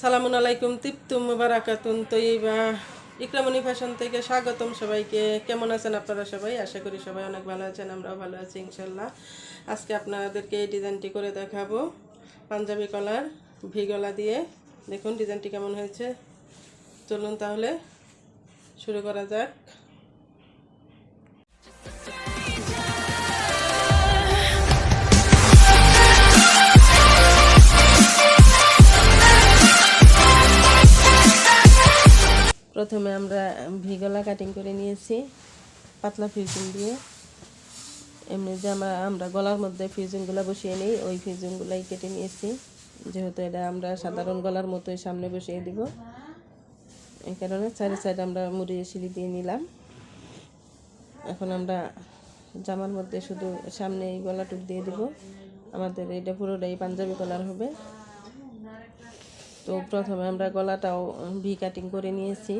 সালামুন আলাইকুম, তিপ্তু মুবারাকাতুন তৈবা ইকরামণি ফ্যাশন থেকে স্বাগতম সবাইকে। কেমন আছেন আপনারা সবাই? আশা করি সবাই অনেক ভালো আছেন, আমরাও ভালো আছি ইনশাল্লাহ আজকে আপনাদেরকে এই ডিজাইনটি করে দেখাবো। পাঞ্জাবি কলার ভি গলা দিয়ে। দেখুন ডিজাইনটি কেমন হয়েছে। চলুন তাহলে শুরু করা যাক। প্রথমে আমরা ভিগলা কাটিং করে নিয়েছি, পাতলা ফিউজিং দিয়ে। এমনি যে আমরা আমরা গলার মধ্যে ফিউজিংগুলো বসিয়ে নিই, ওই ফিউজিংগুলাই কেটে নিয়েছি। যেহেতু এটা আমরা সাধারণ গলার মতোই সামনে বসিয়ে দিব। এই কারণে চারি সাইড আমরা মুড়িয়ে সিঁড়ি দিয়ে নিলাম। এখন আমরা জামার মধ্যে শুধু সামনে এই গলাটুক দিয়ে দিব। আমাদের এটা পুরোটাই পাঞ্জাবি কলার হবে। তো প্রথমে আমরা গলাটাও ভি কাটিং করে নিয়েছি।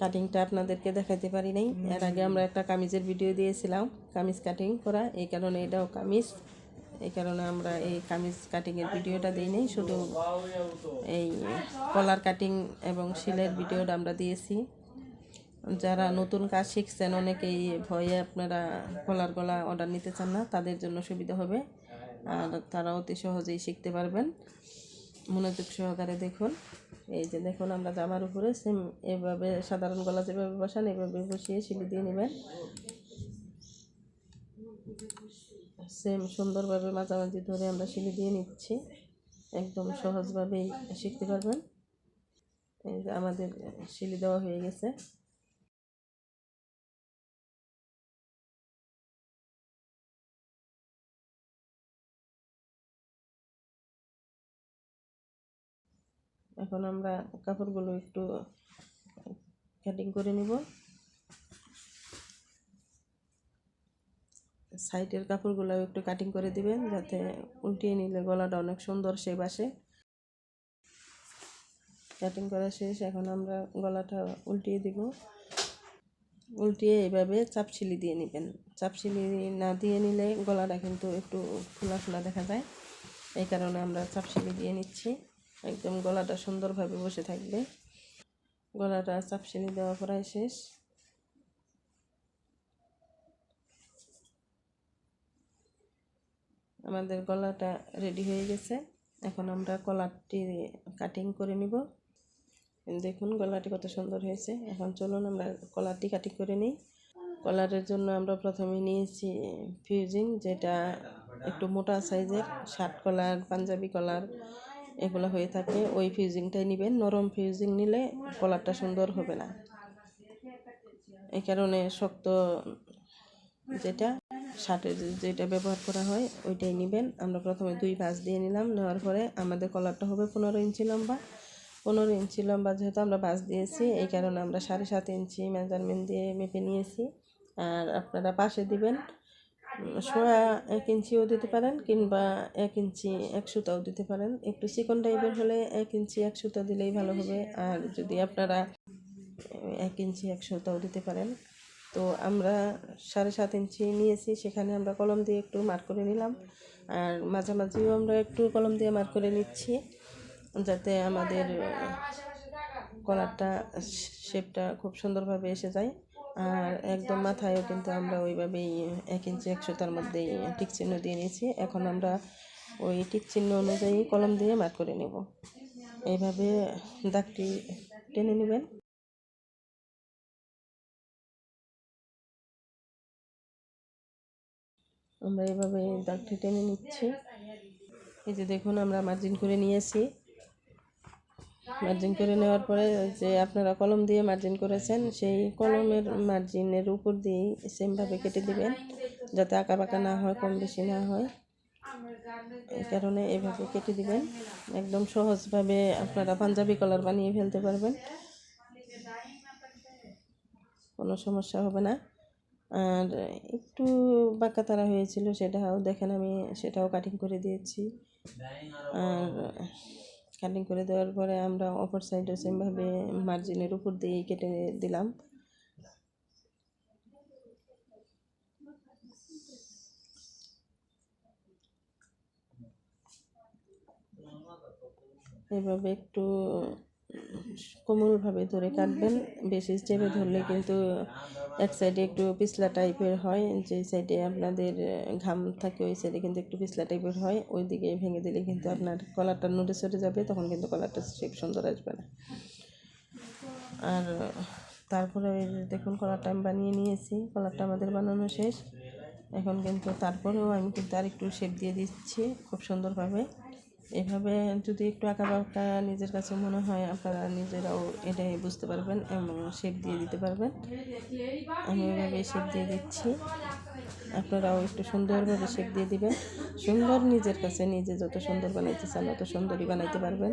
কাটিংটা আপনাদেরকে দেখাতে পারি নাই। এর আগে আমরা একটা কামিজের ভিডিও দিয়েছিলাম, কামিজ কাটিং করা। এই কারণে এটাও কামিজ। এই কারণে আমরা এই কামিজ কাটিংয়ের ভিডিওটা দিই নাই, শুধু এই কলার কাটিং এবং শিলের ভিডিওটা আমরা দিয়েছি। যারা নতুন কাজ শিখছেন, অনেকেই ভয়ে আপনারা কলার গলা অর্ডার নিতে চান না, তাদের জন্য সুবিধা হবে। আর তারা অতি সহজেই শিখতে পারবেন। মনোযোগ সহকারে দেখুন। এই যে দেখুন, আমরা জামার উপরে সেম এভাবে সাধারণ গলা যেভাবে বসান, এভাবে বসিয়ে সিলি দিয়ে নেবেন। সেম সুন্দরভাবে মাঝামাঝি ধরে আমরা সিলি দিয়ে নিচ্ছি। একদম সহজভাবেই শিখতে পারবেন। এই যে আমাদের সিলি দেওয়া হয়ে গেছে। এখন আমরা কাপড়গুলো একটু কাটিং করে নিব। সাইডের কাপড়গুলো একটু কাটিং করে দিবেন যাতে উল্টিয়ে নিলে গলাটা অনেক সুন্দর শেপ আসে। কাটিং করা শেষ, এখন আমরা গলাটা উল্টিয়ে দিব। উল্টিয়ে এভাবে চাপছিলি দিয়ে নেবেন। চাপছিলি না দিয়ে নিলে গলাটা কিন্তু একটু খোলা খোলা দেখা যায়। এই কারণে আমরা চাপছিলি দিয়ে নিচ্ছি। একদম গলাটা সুন্দরভাবে বসে থাকবে। গলাটা চাপসিনি দেওয়া প্রায় শেষ। আমাদের গলাটা রেডি হয়ে গেছে। এখন আমরা কলারটি কাটিং করে নিব। দেখুন গলাটি কত সুন্দর হয়েছে। এখন চলুন আমরা কলারটি কাটিং করে নিই। কলারের জন্য আমরা প্রথমে নিয়েছি ফিউজিং যেটা একটু মোটা সাইজের শার্ট কলার পাঞ্জাবি কলার এগুলো হয়ে থাকে। ওই ফিউজিংটাই নেবেন। নরম ফিউজিং নিলে কলারটা সুন্দর হবে না। এই কারণে শক্ত যেটা, শার্টের যেটা ব্যবহার করা হয়, ওইটাই নেবেন। আমরা প্রথমে দুই ভাঁজ দিয়ে নিলাম। নেওয়ার পরে আমাদের কলারটা হবে পনেরো ইঞ্চি লম্বা। পনেরো ইঞ্চি লম্বা যেহেতু আমরা বাস দিয়েছি, এই কারণে আমরা সাড়ে সাত ইঞ্চি মেজারমেন্ট দিয়ে মেপে নিয়েছি। আর আপনারা পাশে দিবেন সোয়া এক ইঞ্চিও দিতে পারেন কিংবা এক ইঞ্চি এক সুতাও দিতে পারেন। একটু চিকন টাইপের হলে এক ইঞ্চি এক সুতা দিলেই ভালো হবে। আর যদি আপনারা এক ইঞ্চি এক সুতাও দিতে পারেন। তো আমরা সাড়ে সাত ইঞ্চি নিয়েছি, সেখানে আমরা কলম দিয়ে একটু মার্ক করে নিলাম। আর মাঝামাঝিও আমরা একটু কলম দিয়ে মার্ক করে নিচ্ছি, যাতে আমাদের কলারটা, শেপটা খুব সুন্দরভাবে এসে যায়। আর একদম মাথায়ও কিন্তু আমরা ওইভাবেই, এক ইঞ্চি একশো তার মধ্যেই টিক চিহ্ন দিয়ে নিয়েছি। এখন আমরা ওই টিক চিহ্ন অনুযায়ী কলম দিয়ে মার্ক করে নেব। এইভাবে দাগটি টেনে নেবেন। আমরা এভাবে দাগটি টেনে নিচ্ছি। এই যে দেখুন, আমরা মার্জিন করে নিয়েছি। মার্জিন করে নেওয়ার পরে যে আপনারা কলম দিয়ে মার্জিন করেছেন, সেই কলমের মার্জিনের উপর দিয়েই সেমভাবে কেটে দিবেন, যাতে আঁকা বাঁকা না হয়, কম বেশি না হয়। এই কারণে এভাবে কেটে দিবেন। একদম সহজভাবে আপনারা পাঞ্জাবি কলার বানিয়ে ফেলতে পারবেন। কোনো সমস্যা হবে না। আর একটু বাঁকা তারা হয়েছিল, সেটাও দেখেন আমি, সেটাও কাটিং করে দিয়েছি। আর কাটিং করে দেওয়ার পরে আমরা অপর সাইডে সেমভাবে মার্জিনের উপর দিয়ে কেটে দিলাম। এভাবে একটু কোমলভাবে ধরে কাটবেন, বেশি চেপে ধরলে কিন্তু এক সাইডে একটু পিছলা টাইপের হয়, যে সাইডে আপনাদের ঘাম থাকে ওই সাইডে কিন্তু একটু পিছলা টাইপের হয় ওই দিকে ভেঙে দিলে কিন্তু আপনার কলারটা নড়ে চড়ে যাবে, তখন কিন্তু কলারটা শেপ সুন্দর আসবে না। আর তারপরে দেখুন কলারটা আমি বানিয়ে নিয়েছি, কলারটা আমাদের বানানো শেষ। এখন কিন্তু তারপরেও আমি কিন্তু আর একটু শেপ দিয়ে দিচ্ছি খুব সুন্দরভাবে। এভাবে যদি একটু আঁকা বাঁকা নিজের কাছে মনে হয়, আপনারা নিজেরাও এটাই বুঝতে পারবেন এবং শেপ দিয়ে দিতে পারবেন। আমি এভাবে শেপ দিয়ে দিচ্ছি। আপনারাও একটু সুন্দরভাবে শেপ দিয়ে দিবেন। সুন্দর নিজের কাছে নিজে যত সুন্দর বানাইতে চান তত সুন্দরই বানাইতে পারবেন।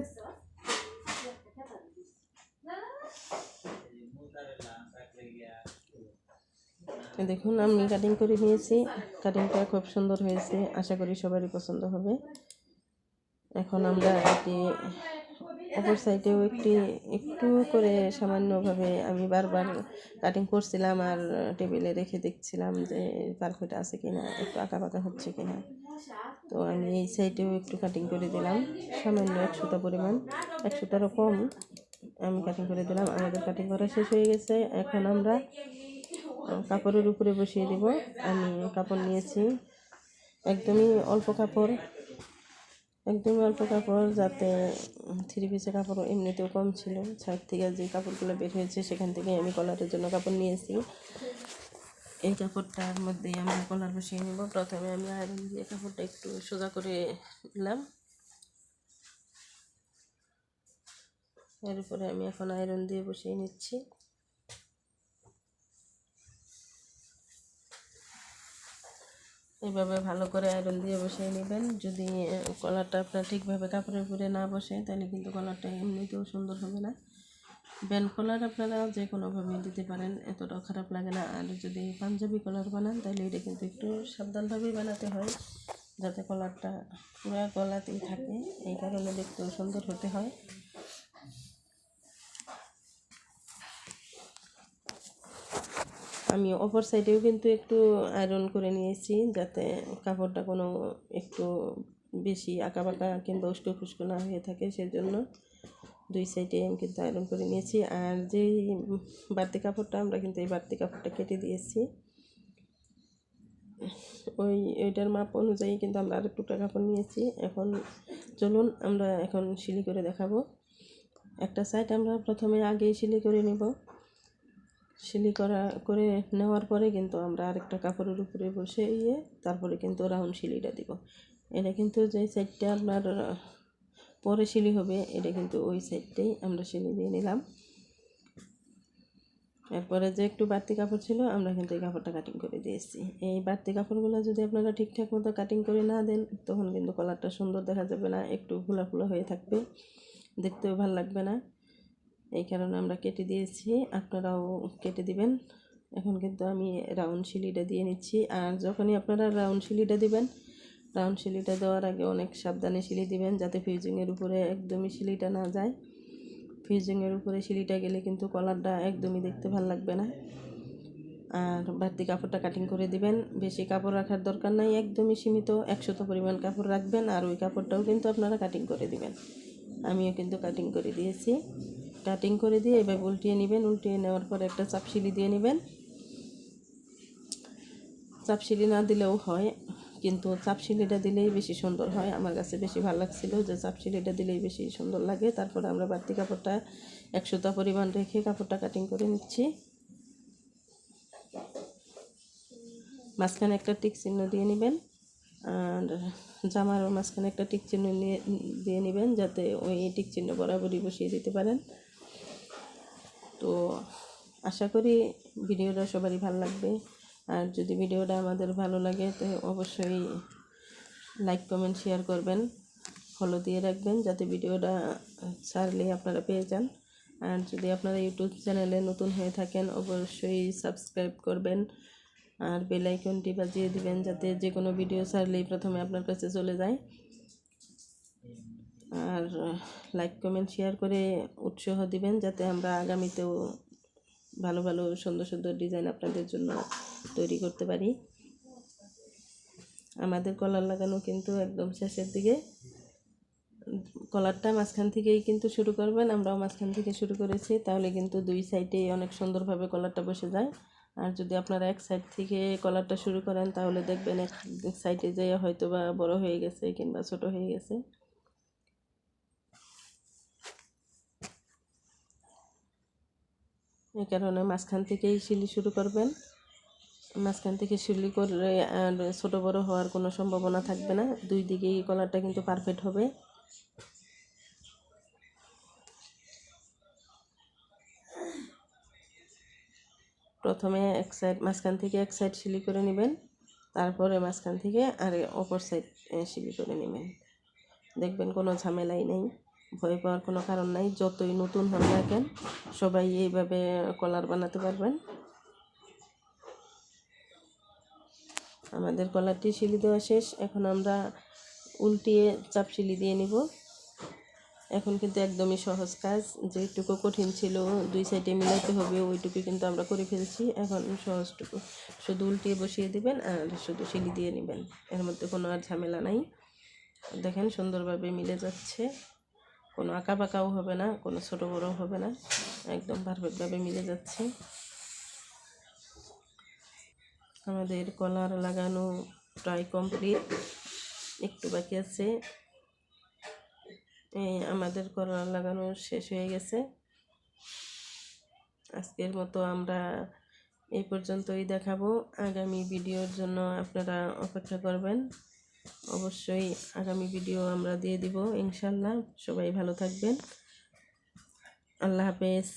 দেখুন, আমি কাটিং করে নিয়েছি। কাটিংটা খুব সুন্দর হয়েছে। আশা করি সবারই পছন্দ হবে। এখন আমরা এটি অপর সাইডেও একটি, একটু করে সামান্যভাবে আমি বারবার কাটিং করছিলাম আর টেবিলে রেখে দেখছিলাম যে পারফেক্ট আছে কিনা, একটু আঁকা পাকা হচ্ছে কিনা। তো আমি এই সাইডেও একটু কাটিং করে দিলাম, সামান্য এক সুতা পরিমাণ। এক কম আমি কাটিং করে দিলাম, আমাদের কাটিং করা শেষ হয়ে গেছে। এখন আমরা কাপড়ের উপরে বসিয়ে দিব। আমি কাপড় নিয়েছি, একদমই অল্প কাপড়। একদমই অল্প কাপড় যাতে থ্রি পিসের কাপড় এমনিতেও কম ছিল। সাইড থেকে যে কাপড়গুলো বের হয়েছে, সেখান থেকে আমি কলারের জন্য কাপড় নিয়েছি। এই কাপড়টার মধ্যেই আমি কলার বসিয়ে নেব। প্রথমে আমি আয়রন দিয়ে কাপড়টা একটু সোজা করে নিলাম। এর উপরে আমি এখন আয়রন দিয়ে বসিয়ে নিচ্ছি। এইভাবে ভালো করে আয়রন দিয়ে বসিয়ে নেবেন। যদি কলারটা আপনার ঠিকভাবে কাপড়ের উপরে না বসে, তাহলে কিন্তু কলারটা এমনিতেও সুন্দর হবে না। ব্যান্ড কলার আপনারা যে কোনোভাবে দিতে পারেন, এতটাও খারাপ লাগে না। আর যদি পাঞ্জাবি কলার বানান, তাহলে এটা কিন্তু একটু সাবধানভাবেই বানাতে হয়, যাতে কলারটা পুরো গলাতেই থাকে। এই কারণে দেখতেও সুন্দর হতে হয়। আমি অপর সাইডেও কিন্তু একটু আয়রন করে নিয়েছি যাতে কাপড়টা কোনো একটু বেশি আঁকা বাঁকা কিংবা উস্কো খুস্কো না হয়ে থাকে সেজন্য দুই সাইডে আমি কিন্তু আয়রন করে নিয়েছি। আর যেই বাড়তি কাপড়টা আমরা কিন্তু এই বাড়তি কাপড়টা কেটে দিয়েছি, ওই ওইটার মাপ অনুযায়ী কিন্তু আমরা আরেক টুকরা কাপড় নিয়েছি। এখন চলুন আমরা এখন সিলি করে দেখাবো। একটা সাইড আমরা প্রথমে আগেই সিলি করে নেব। সিলি করা, করে নেওয়ার পরে কিন্তু আমরা আরেকটা কাপড়ের উপরে বসে ইয়ে তারপরে কিন্তু রাউন্ড সিলিটা দিব। এটা কিন্তু যে সাইডটা আপনার, পরে সিলি হবে, এটা কিন্তু ওই সাইডটাই আমরা সিলি দিয়ে নিলাম। এরপরে যে একটু বাড়তি কাপড় ছিল, আমরা কিন্তু এই কাপড়টা কাটিং করে দিয়েছি। এই বাড়তি কাপড়গুলো যদি আপনারা ঠিকঠাক মতো কাটিং করে না দেন, তখন কিন্তু কলারটা সুন্দর দেখা যাবে না, একটু ফুলা ফুলা হয়ে থাকবে, দেখতেও ভালো লাগবে না। এই কারণে আমরা কেটে দিয়েছি। আপনারাও কেটে দিবেন। এখন কিন্তু আমি রাউন্ড শিলিটা দিয়ে নিচ্ছি। আর যখনই আপনারা রাউন্ড শিলিটা দিবেন, রাউন্ড শিলিটা দেওয়ার আগে অনেক সাবধানে শিলি দিবেন যাতে ফিউজিংয়ের উপরে একদমই শিলিটা না যায়। ফিউজিংয়ের উপরে শিলিটা গেলে কিন্তু কলারটা একদমই দেখতে ভালো লাগবে না। আর বাড়তি কাপড়টা কাটিং করে দিবেন। বেশি কাপড় রাখার দরকার নাই, একদমই সীমিত। একশত পরিমাণ কাপড় রাখবেন আর ওই কাপড়টাও কিন্তু আপনারা কাটিং করে দিবেন। আমিও কিন্তু কাটিং করে দিয়েছি। কাটিং করে দিয়ে এভাবে উল্টিয়ে নেবেন। উল্টিয়ে নেওয়ার পর একটা চাপশিলি দিয়ে নেবেন। চাপশিলি না দিলেও হয়, কিন্তু চাপশিলিটা দিলেই বেশি সুন্দর হয়। আমার কাছে বেশি ভালো লাগছিল যে চাপশিলিটা দিলেই বেশি সুন্দর লাগে। তারপরে আমরা বাড়তি কাপড়টা একশোটা পরিমাণ রেখে কাপড়টা কাটিং করে নিচ্ছি। মাঝখানে একটা টিক চিহ্ন দিয়ে নেবেন। আর জামার মাঝখানে একটা টিক চিহ্ন নিয়ে, দিয়ে নেবেন যাতে ওই টিক চিহ্ন বরাবরই বসিয়ে দিতে পারেন। তো আশা করি ভিডিওটা সবারই ভালো লাগবে। আর যদি ভিডিওটা আমাদের ভালো লাগে, তো অবশ্যই লাইক কমেন্ট শেয়ার করবেন। ফলো দিয়ে রাখবেন যাতে ভিডিওটা ছাড়লে আপনারা পেয়ে যান। আর যদি আপনারা ইউটিউব চ্যানেলে নতুন হয়ে থাকেন, অবশ্যই সাবস্ক্রাইব করবেন। আর বেল আইকনটি বাজিয়ে দিবেন যাতে যে কোনো ভিডিও ছাড়লেই প্রথমে আপনার কাছে চলে যায়। আর লাইক কমেন্ট শেয়ার করে উৎসাহ দিবেন যাতে আমরা আগামীতেও ভালো ভালো, সুন্দর সুন্দর ডিজাইন আপনাদের জন্য তৈরি করতে পারি। আমাদের কলার লাগানো কিন্তু একদম শেষের দিকে। কলারটা মাঝখান থেকেই কিন্তু শুরু করবেন, আমরাও মাঝখান থেকে শুরু করেছি, তাহলে কিন্তু দুই সাইডেই অনেক সুন্দরভাবে কলারটা বসে যায়। আর যদি আপনারা এক সাইড থেকে কলারটা শুরু করেন, তাহলে দেখবেন এক সাইডে যেয়ে হয়তো বা বড় হয়ে গেছে কিংবা ছোট হয়ে গেছে। এই কারণে মাঝখান থেকেই শিলি শুরু করবেন। মাঝখান থেকে শিলি করলে আর ছোটো বড় হওয়ার কোনো সম্ভাবনা থাকবে না। দুই দিকেই কলারটা কিন্তু পারফেক্ট হবে। প্রথমে এক সাইড মাঝখান থেকে এক সাইড শিলি করে নেবেন। তারপরে মাঝখান থেকে আর অপর সাইড শিলি করে নেবেন। দেখবেন কোনো ঝামেলাই নেই। ভয় পাওয়ার কোনো কারণ নাই। যতই নতুন হন না কেন, সবাই এইভাবে কলার বানাতে পারবেন। আমাদের কলারটি শিলি দেওয়া শেষ। এখন আমরা উল্টিয়ে চাপ শিলি দিয়ে নিব। এখন কিন্তু একদমই সহজ কাজ। যেটুকু কঠিন ছিল, দুই সাইডে মিলাইতে হবে, ওইটুকু কিন্তু আমরা করে ফেলছি। এখন সহজটুকু। শুধু উল্টিয়ে বসিয়ে দিবেন আর শুধু শিলি দিয়ে নেবেন। এর মধ্যে কোনো আর ঝামেলা নাই। দেখেন সুন্দরভাবে মিলে যাচ্ছে। কোনো আঁকা বাঁকাও হবে না, কোনো ছোটো বড়ও হবে না, একদম পারফেক্টভাবে মিলে যাচ্ছে। আমাদের কলার লাগানো প্রায় কমপ্লিট একটু বাকি আছে। এই আমাদের কলার লাগানো শেষ হয়ে গেছে। আজকের মতো আমরা এই পর্যন্তই দেখাবো। আগামী ভিডিওর জন্য আপনারা অপেক্ষা করবেন। অবশ্যই আগামী ভিডিও আমরা দিয়ে দিব ইনশাল্লাহ। সবাই ভালো থাকবেন। আল্লাহ হাফেজ।